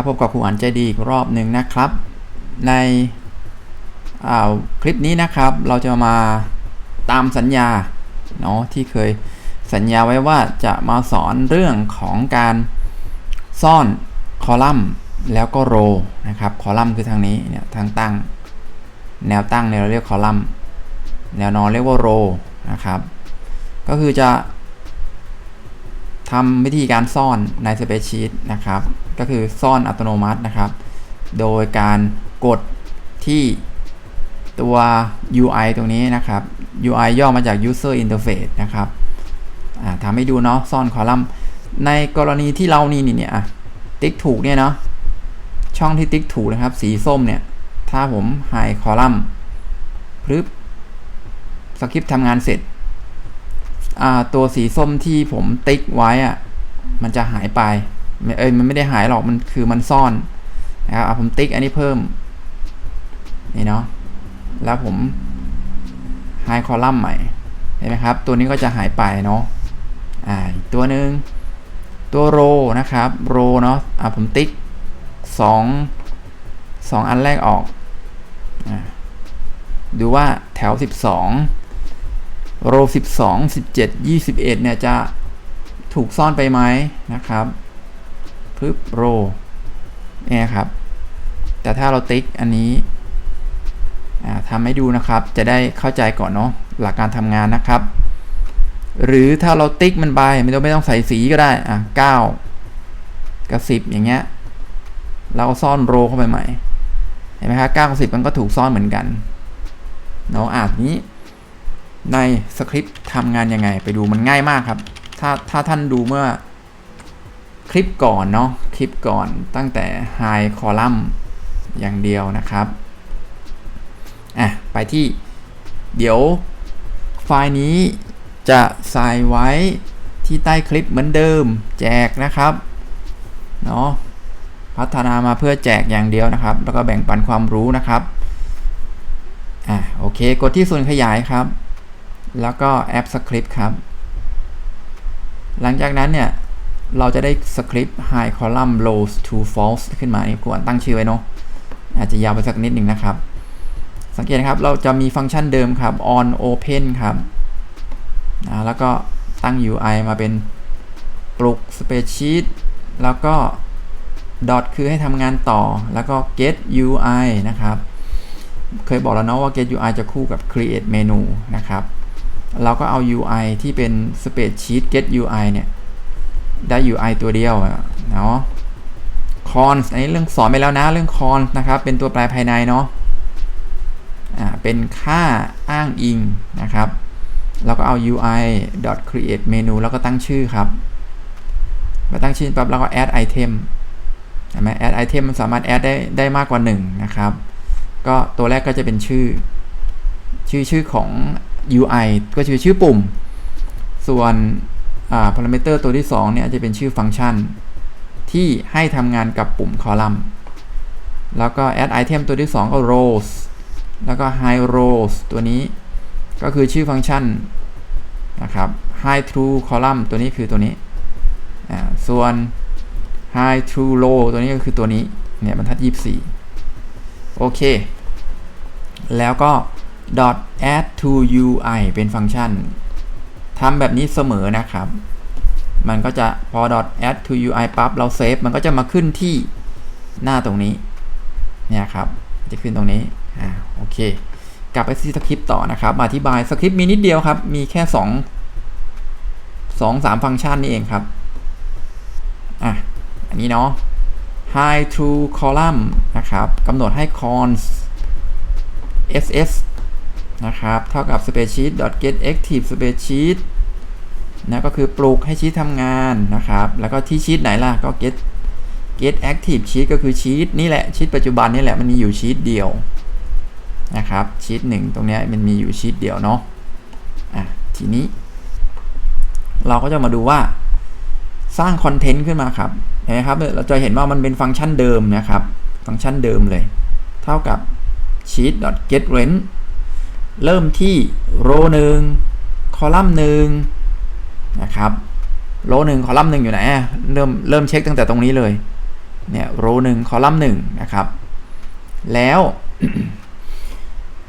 ครับพบกับครูอันใจดีอีกรอบหนึ่งนะครับ ในคลิปนี้นะครับเราจะมาตามสัญญาเนาะที่เคยสัญญาไว้ว่าจะมาสอนเรื่องของการซ่อนคอลัมน์แล้วก็โรนะครับคอลัมน์คือทางนี้เนี่ยทางตั้ง แนวตั้งเนี่ยเราเรียกคอลัมน์แนวนอนเรียกว่าโรนะครับก็คือจะทำวิธีการซ่อนใน Spreadsheet นะครับก็คือซ่อนอัตโนมัตินะครับ โดยการกดที่ตัว UI ตรงนี้นะครับ UI ย่อมาจาก User Interface นะครับทำให้ดูเนาะซ่อนคอลัมน์ ในกรณีที่เรานี่นี่เนี่ยติ๊กถูกเนี่ยเนาะช่องที่ติ๊กถูกนะครับ สีส้มเนี่ย ถ้าผมหายคอลัมน์ปึ๊บสคริปต์ทำงานเสร็จ ตัวสีส้มที่ผมติ๊กไว้อะมันจะหายไป เอ้ยมันไม่ได้หายหรอกมันคือมันซ่อนนะครับผมติ๊กอันนี้เพิ่มนี่เนาะแล้วผมไฮคอลัมน์ใหม่เห็นไหมครับ ตัวนี้ก็จะหายไปเนาะอ่าตัวหนึ่งตัวโรนะครับโรเนาะอ่าผมติ๊กสองสองอันแรกออกอดูว่าแถว 12 โร 12 17 21 เนี่ยจะถูกซ่อนไปไหมนะครับ ปึ๊บโรเนี่ยครับ แต่ถ้าเราติ๊กอันนี้ทำให้ดูนะครับ จะได้เข้าใจก่อนเนาะหลักการทำงานนะครับ หรือถ้าเราติ๊กมันไปไม่ต้องไม่ต้องใส่สีก็ได้อะ9กับ10อย่างเงี้ยเราซ่อนโรเข้าไปใหม่เห็นไหมครับ9กับ10มันก็ถูกซ่อนเหมือนกันเนาะอะนี้ในสคริปต์ทำงานยังไง ไปดูมันง่ายมากครับ ถ้าถ้าท่านดูเมื่อ คลิปก่อนเนาะคลิปก่อนตั้งแต่ High Column อย่างเดียวนะครับอะไปที่เดี๋ยวไฟล์นี้จะใส่ไว้ที่ใต้คลิปเหมือนเดิมแจกนะครับเนาะพัฒนามาเพื่อแจกอย่างเดียวนะครับ แล้วก็แบ่งปันความรู้นะครับอะโอเค กดที่ส่วนขยายครับ แล้วก็แอปสคริปต์ครับ หลังจากนั้นเนี่ย เราจะได้สคริปต์ high column rows to false ขึ้นมานี่ควรตั้งชื่อไว้เนาะอาจจะยาวไปสักนิดหนึ่งนะครับ สังเกตนะครับเราจะมีฟังก์ชันเดิมครับ on open ครับนะแล้วก็ตั้ง UI มาเป็นปลุก spreadsheet แล้วก็ dot คือให้ทำงานต่อแล้วก็ get UI นะครับ เคยบอกแล้วเนาะว่า get UI จะคู่กับ create menu นะครับ เราก็เอา UI ที่เป็น spreadsheet get UI เนี่ย ได้ UI ตัวเดียวเนาะ cons อันนี้เรื่องสอนไปแล้วนะเรื่อง cons นะครับ เป็นตัวแปรภายในเนาะอ่าเป็นค่าอ้างอิงนะครับเราก็เอา UI create menu แล้วก็ตั้งชื่อครับมาตั้งชื่อปั๊บแล้วก็ add item เห็นไหม add item มันสามารถ add ได้ได้มากกว่า 1 นะครับ ก็ตัวแรกก็จะเป็นชื่อ ชื่อชื่อของ UI ก็คือชื่อปุ่ม ส่วน พารามิเตอร์ตัวที่2เนี่ยจะเป็นชื่อฟังก์ชัน ที่ให้ทำงานกับปุ่มคอลัมน์ แล้วก็ add item ตัวที่ 2 ก็ rows แล้วก็ high rows ตัวนี้ก็คือชื่อฟังก์ชันนะครับ high true column ตัวนี้คือตัวนี้ ส่วน high true row ตัวนี้ก็คือตัวนี้ เนี่ยบรรทัด 24 โอเค แล้วก็ dot add to ui เป็นฟังก์ชัน ทำแบบนี้เสมอนะครับ มันก็จะพอ add to ui ปั๊บเราเซฟมันก็จะมาขึ้นที่หน้าตรงนี้ เนี่ยครับ จะขึ้นตรงนี้ อ่า โอเค กลับไปที่สคริปต์ต่อนะครับ อธิบายสคริปต์มีนิดเดียวครับ มีแค่ 2 2 3 ฟังก์ชันนี่เองครับ อะ อันนี้เนาะ high true column นะครับกำหนดให้ cons ss นะครับเท่ากับ spreadsheet get active spreadsheet นะก็คือปลูกให้ชีตทำงานนะครับ แล้วก็ที่ชีตไหนล่ะก็ get get active sheet ก็คือชีตนี่แหละชีตปัจจุบันนี่แหละมันมีอยู่ชีตเดียวนะครับชีตหนึ่งตรงนี้มันมีอยู่ชีตเดียวเนาะอะทีนี้ เราก็จะมาดูว่าสร้างคอนเทนต์ขึ้นมาครับเห็นไหมครับเราจะเห็นว่ามันเป็นฟังก์ชันเดิมนะครับ ฟังก์ชันเดิมเลย เท่ากับ sheet get rent เริ่มที่โรหนึ่งคอลัมน์หนึ่งนะครับโรหนึ่งคอลัมน์หนึ่งอยู่ไหนเริ่มเริ่มเช็คตั้งแต่ตรงนี้เลยเนี่ย row หนึ่ง column หนึ่งนะครับ แล้ว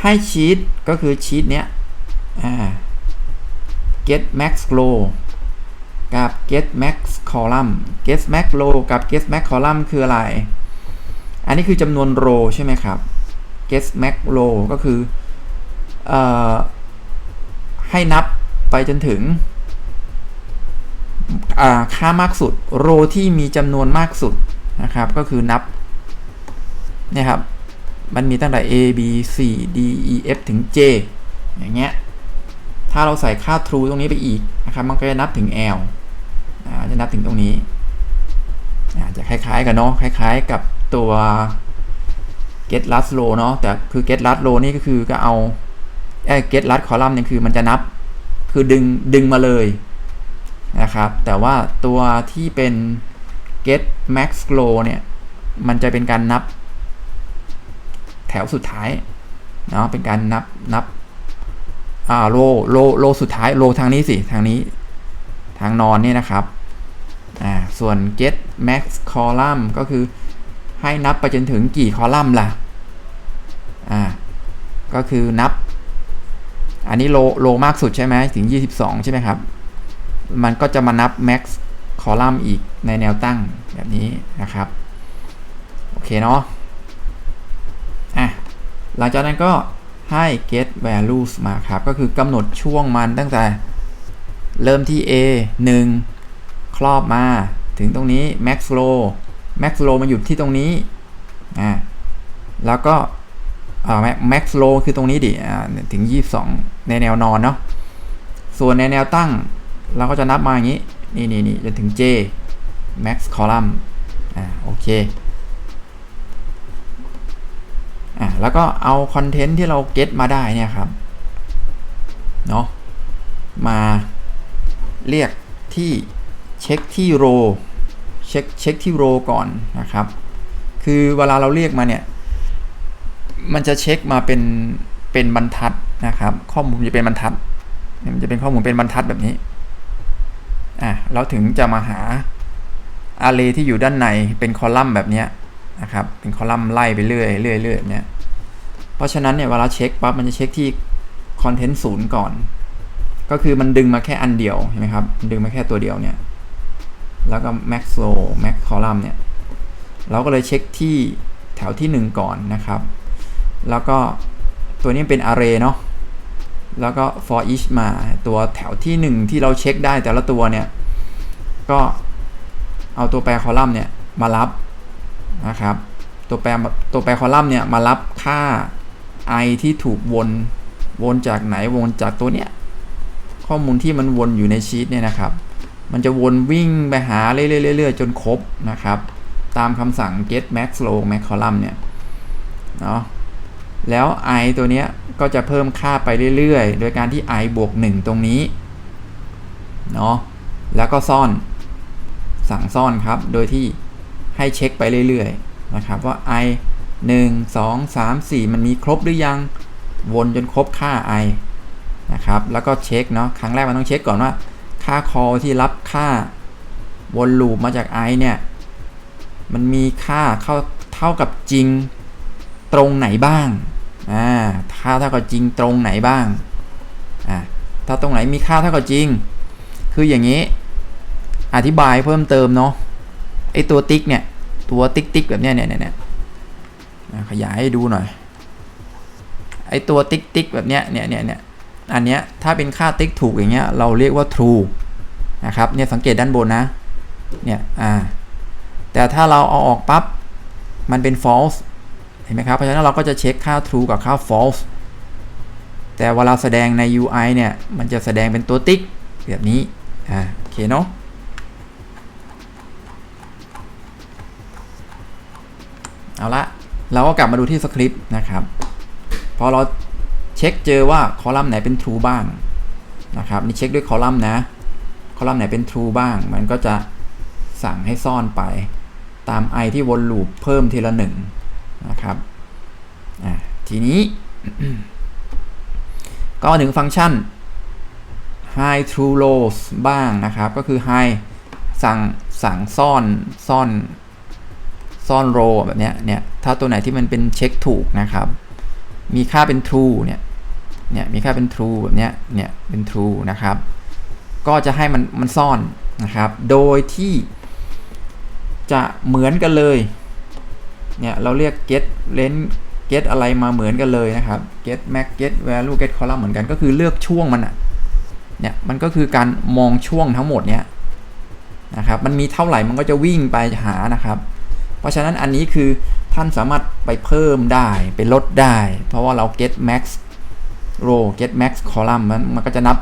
ให้ชีตก็คือชีตเนี้ย get max row กับ get max column get max row กับ get max column คืออะไร อันนี้คือจำนวน row ใช่ไหมครับ get max row ก็คือ ให้นับไปจนถึงค่ามากสุดโรที่มีจำนวนมากสุดนะครับ ก็คือนับเนี่ยครับ มันมีตั้งแต่ a b c d e f ถึง j อย่างเงี้ย ถ้าเราใส่ค่า true ตรงนี้ไปอีกนะครับ มันก็จะนับถึง l จะนับถึงตรงนี้ จะคล้ายๆกันเนาะ คล้าย ๆ กับตัว get last row เนาะ แต่คือ get last row นี่ก็คือก็เอา เอ้ get last column เนี่ยคือมันจะนับคือดึงดึงมาเลยนะครับ แต่ว่าตัวที่เป็น get max row เนี่ย มันจะเป็นการนับ แถวสุดท้ายเนาะเป็นการนับนับอ่าโลโลโลสุดท้ายโลทางนี้สิทางนี้ทางนอนนี่นะครับอ่าส่วน get max column ก็คือให้นับไปจนถึงกี่คอลัมน์ล่ะอ่าก็คือนับ อันนี้โลโลมากสุดใช่ไหมถึง 22 ใช่ไหมครับ มันก็จะมานับ max คอลัมน์อีกในแนวตั้งแบบนี้นะครับ โอเคเนาะอะหลังจากนั้นก็ให้ get values มาครับ ก็คือกำหนดช่วงมันตั้งแต่เริ่มที่ a 1 ครอบมาถึงตรงนี้ max row max row มันอยู่ที่ตรงนี้อ่าแล้วก็ อ่า max row คือตรงนี้ดิอ่าถึง 22 ในแนวนอนเนาะส่วนในแนวตั้งเราก็จะนับมาอย่างนี้ นี่นี่นี่จนถึง j max column อ่าโอเคอ่าแล้วก็เอาคอนเทนต์ที่เราเก็ตมาได้เนี่ยครับเนาะมาเรียกที่เช็คที่โรเช็คเช็คที่โรก่อนนะครับ คือเวลาเราเรียกมาเนี่ย มันจะเช็คมาเป็นเป็นบรรทัดนะครับ ข้อมูลจะเป็นบรรทัดมันจะเป็นข้อมูลเป็นบรรทัดแบบนี้อะเราถึงจะมาหาอาร์เรที่อยู่ด้านในเป็นคอลัมน์แบบนี้นะครับเป็นคอลัมน์ไล่ไปเรื่อยเรื่อยเรื่อยเนี่ยเพราะฉะนั้นเนี่ยเวลาเช็คปั๊บมันจะเช็คที่คอนเทนต์ศูนย์ก่อน ก็คือมันดึงมาแค่อันเดียวใช่ไหมครับดึงมาแค่ตัวเดียวเนี่ยแล้วก็ max row max column เนี่ยเราก็เลยเช็คที่แถวที่ 1 ก่อนนะครับ แล้วก็ตัวนี้เป็น array เนาะแล้วก็ for each มาตัวแถวที่ 1 ที่เราเช็คได้แต่ละตัวเนี่ย ก็เอาตัวแปรคอลัมน์เนี่ยมารับนะครับ ตัวแปรตัวแปรคอลัมน์เนี่ยมารับค่า i ที่ถูกวนวนจากไหนวนจากตัวเนี้ยข้อมูลที่มันวนอยู่ในชีตเนี่ยนะครับ มันจะวนวิ่งไปหาเรื่อยๆจนครบนะครับ ตามคำสั่ง get max row max column เนี่ยเนาะ แล้ว i ตัวเนี้ยก็จะเพิ่มค่าไปเรื่อยๆ โดยการที่ i บวก 1 ตรงนี้ เนาะ แล้วก็ซ่อน สั่งซ่อนครับ โดยที่ให้เช็คไปเรื่อยๆ นะครับว่า i 1 2 3 4 มันมีครบหรือยัง วนจนครบค่า i นะครับ แล้วก็เช็คเนาะ ครั้งแรกมันต้องเช็คก่อนว่า ค่า call ที่รับค่าวนลูปมาจาก i เนี่ย มันมีค่าเข้าเท่ากับจริง ตรงไหนบ้างอ่าค่าเท่ากับจริงตรงไหนบ้างอ่าถ้าตรงไหนมีค่าเท่ากับจริง คืออย่างนี้ อธิบายเพิ่มเติมเนาะไอตัวติ๊กเนี่ย ตัวติ๊กติ๊กแบบเนี้ยเนี่ยเนี่ยขยายให้ดูหน่อย ไอตัวติ๊กติ๊กแบบเนี้ยเนี่ยเนี่ยเนี่ยอันเนี้ยถ้าเป็นค่าติ๊กถูกอย่างเงี้ยเราเรียกว่า true นะครับเนี่ยสังเกตด้านบนนะเนี่ยอ่าแต่ถ้าเราเอาออกปับ๊บมันเป็น false เห็นไหมครับ เพราะฉะนั้นเราก็จะเช็คค่า true กับค่า false แต่เวลาแสดงใน UI เนี่ย มันจะแสดงเป็นตัวติ๊กแบบนี้ อ่า โอเคเนาะเอาละ เราก็กลับมาดูที่สคริปต์นะครับ พอเราเช็คเจอว่าคอลัมน์ไหนเป็น true บ้างนะครับ นี่เช็คด้วยคอลัมน์นะ คอลัมน์ไหนเป็น true บ้าง มันก็จะสั่งให้ซ่อนไป ตาม i ที่วนลูปเพิ่มทีละหนึ่ง นะครับทีนี้ ก็ถึงฟังก์ชัน high true rows บ้างนะครับ ก็คือ high สั่งสั่งซ่อนซ่อนซ่อนโรแบบเนี้ยเนี่ยถ้าตัวไหนที่มันเป็นเช็คถูกนะครับ มีค่าเป็น true เนี่ยเนี่ยมีค่าเป็น true แบบเนี้ยเนี่ยเป็น true นะครับ ก็จะให้มันมันซ่อนนะครับ โดยที่จะเหมือนกันเลย เนี่ยเราเรียก get length get อะไรมาเหมือนกันเลยนะครับ get max get value get column เหมือนกันก็คือเลือกช่วงมันอะเนี่ยมันก็คือการมองช่วงทั้งหมดเนี่ยนะครับมันมีเท่าไหร่มันก็จะวิ่งไปหานะครับ เพราะฉะนั้นอันนี้คือท่านสามารถไปเพิ่มได้ไปลดได้ เพราะว่าเรา get max row get max column มันมันก็จะนับ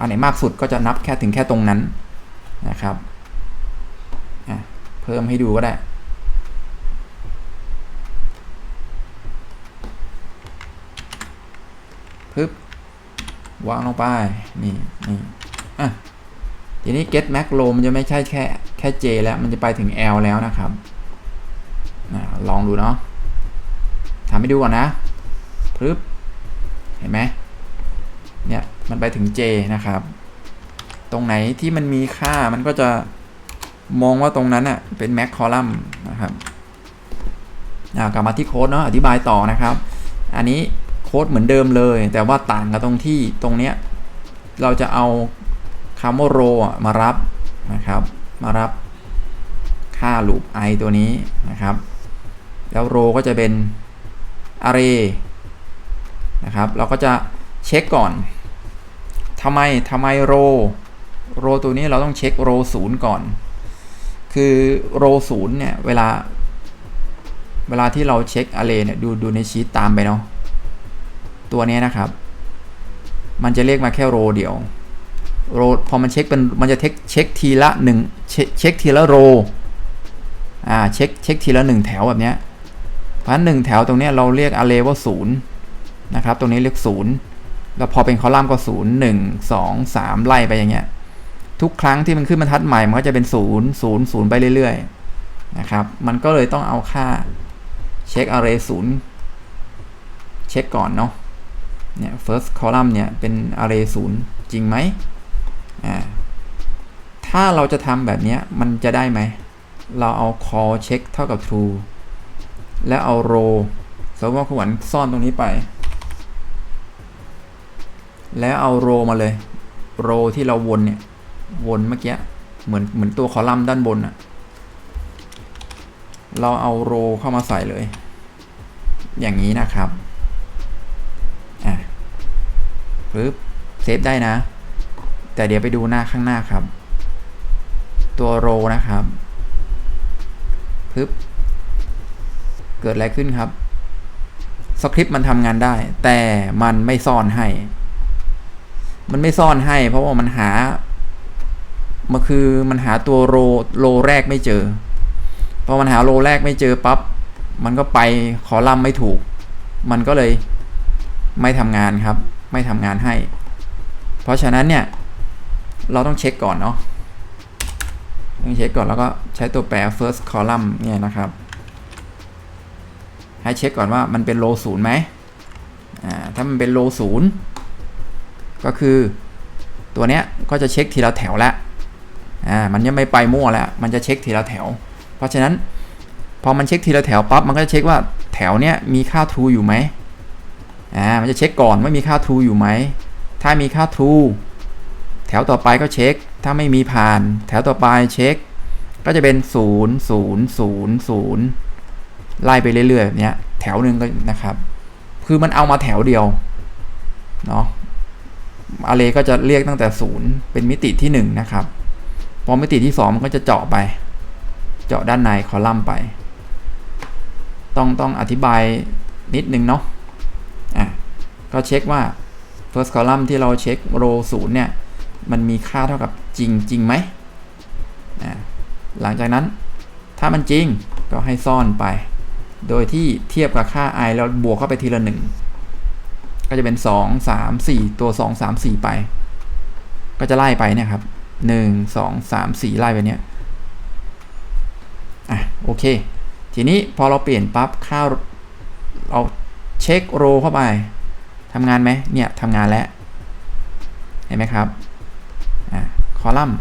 อันไหนมากสุดก็จะนับแค่ถึงแค่ตรงนั้นนะครับอะเพิ่มให้ดูก็ได้ ปึ๊บวางลงไป นี่นี่อะทีนี้ get max row มันจะไม่ใช่แค่แค่ J แล้ว มันจะไปถึง L แล้วนะครับนะลองดูเนาะทำให้ดูก่อนนะปึ๊บเห็นไหมเนี่ยมันไปถึง J นะครับ ตรงไหนที่มันมีค่ามันก็จะมองว่าตรงนั้นอะเป็น max column นะครับกลับมาที่โค้ดเนาะอธิบายต่อนะครับ อันนี้ ค้ดเหมือนเดิมเลย แต่ว่าต่างกันตรงที่ตรงเนี้ยเราจะเอาคำว่า row มารับนะครับมารับค่า loop i ตัวนี้นะครับ แล้ว row ก็จะเป็น array นะครับ เราก็จะเช็คก่อนทำไมทำไม row row ตัวนี้เราต้องเช็ค row 0ก่อน คือ row 0เนี่ย เวลา เวลาที่เราเช็ค array เนี่ย ดูดูในชีตตามไปเนาะ ตัวนี้นะครับ มันจะเรียกมาแค่โรเดียวโรพอมันเช็คเป็นมันจะเช็คเช็คทีละหนึ่งเช็คทีละโรอ่าเช็คเช็คทีละหนึ่งแถวแบบเนี้ยเพราะฉะนั้นหนึ่งแถวตรงนี้เราเรียก array ว่าศูนย์นะครับ ตรงนี้เรียกศูนย์แล้วพอเป็นคอลัมน์ก็ศูนย์หนึ่งสองสามไล่ไปอย่างเงี้ยทุกครั้งที่มันขึ้นบรรทัดใหม่มันก็จะเป็นศูนย์ศูนย์ศูนย์ไปเรื่อยๆนะครับ มันก็เลยต้องเอาค่าเช็ค array ศูนย์เช็คก่อนเนาะ เนี่ย first column เนี่ย เป็น array 0 จริงไหมอ่าถ้าเราจะทำแบบนี้มันจะได้ไหม เราเอา call check เท่ากับ true แล้วเอา row สมมติว่าขวัญซ่อนตรงนี้ไป แล้วเอา row มาเลย row ที่เราวนเนี่ย วนเมื่อกี้ เหมือนเหมือนตัวคอลัมน์ด้านบนอะเราเอา row เข้ามาใส่เลย อย่างนี้นะครับ ปึ๊บเซฟได้นะ แต่เดี๋ยวไปดูหน้าข้างหน้าครับ ตัวโรนะครับปึ๊บเกิดอะไรขึ้นครับสคริปต์มันทำงานได้ แต่มันไม่ซ่อนให้ มันไม่ซ่อนให้ เพราะว่ามันหา มันคือมันหาตัวโรโรแรกไม่เจอพอมันหาโรแรกไม่เจอปับ๊บมันก็ไปคอลัมไม่ถูก มันก็เลยไม่ทำงานครับ ไม่ทำงานให้ เพราะฉะนั้นเนี่ย เราต้องเช็คก่อนเนาะต้องเช็คก่อนแล้วก็ใช้ตัวแปร first column เนี่ยนะครับ ให้เช็คก่อนว่ามันเป็น row ศูนย์ไหมอ่าถ้ามันเป็น row ศูนย์ก็คือตัวเนี้ยก็จะเช็คทีละแถวล้วอ่ามันยังไม่ไปมั่วแล้ว มันจะเช็คทีละแถว เพราะฉะนั้นพอมันเช็คทีละแถวปั๊บมันก็จะเช็คว่าแถวเนี้ยมีค่า true อยู่ไหม อ่ามันจะเช็คก่อนว่ามีค่า true อยู่ไหม ถ้ามีค่า true แถวต่อไปก็เช็ค ถ้าไม่มีผ่าน แถวต่อไปเช็ค ก็จะเป็น 0 0 0 0 ไล่ไปเรื่อยๆแบบเนี้ยแถวหนึ่งก็นะครับ คือมันเอามาแถวเดียวเนาะอาเรก็จะเรียกตั้งแต่ 0 เป็นมิติที่ 1 นะครับ พอมิติที่ 2 มันก็จะเจาะไป เจาะด้านในคอลัมน์ไป ต้องต้องอธิบายนิดนึงเนาะ ก็เช็คว่า first column ที่เราเช็ค row 0เนี่ย มันมีค่าเท่ากับจริงจริงไหมหลังจากนั้นถ้ามันจริงก็ให้ซ่อนไป โดยที่เทียบกับค่า i แล้วบวกเข้าไปทีละหนึ่งก็จะเป็น 2 3 4 ตัว 2 3 4 ไป ก็จะไล่ไปเนี่ยครับ 1 2 3 4 ไล่ไปเนี่ยอะโอเค ทีนี้พอเราเปลี่ยนปั๊บค่าเราเช็คโรเข้าไป ทำงานไหมเนี่ยทำงานแล้ว เห็นไหมครับอ่าคอลัมน์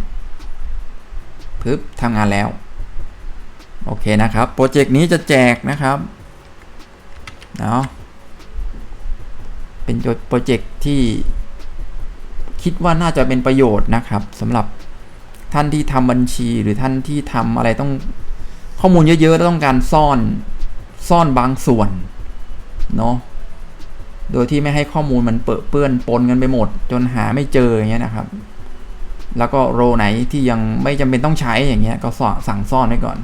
ปึ๊บทำงานแล้ว โอเคนะครับ โปรเจกต์นี้จะแจกนะครับเนาะเป็นโปรเจกต์ที่คิดว่าน่าจะเป็นประโยชน์นะครับสำหรับท่านที่ทำบัญชีหรือท่านที่ทำอะไรต้องข้อมูลเยอะๆแล้วต้องการซ่อนซ่อนบางส่วนเนาะ โดยที่ไม่ให้ข้อมูลมันเปื้อนเปื้อนปนกันไปหมด จนหาไม่เจออย่างเงี้ยนะครับ แล้วก็โรไหนที่ยังไม่จำเป็นต้องใช้อย่างเงี้ยก็สั่งซ่อนไว้ก่อน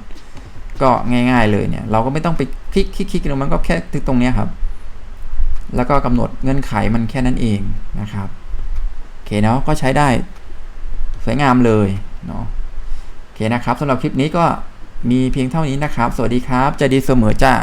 ก็ง่าย ๆ เลยเนี่ย เราก็ไม่ต้องไปคลิกคลิกคลิกมันก็แค่ตรงเนี้ยครับ แล้วก็กำหนดเงื่อนไขมันแค่นั้นเองนะครับโอเคเนาะก็ใช้ได้สวยงามเลยเนาะโอเคนะครับสำหรับคลิปนี้ก็มีเพียงเท่านี้นะครับ สวัสดีครับ จะดีเสมอจ้า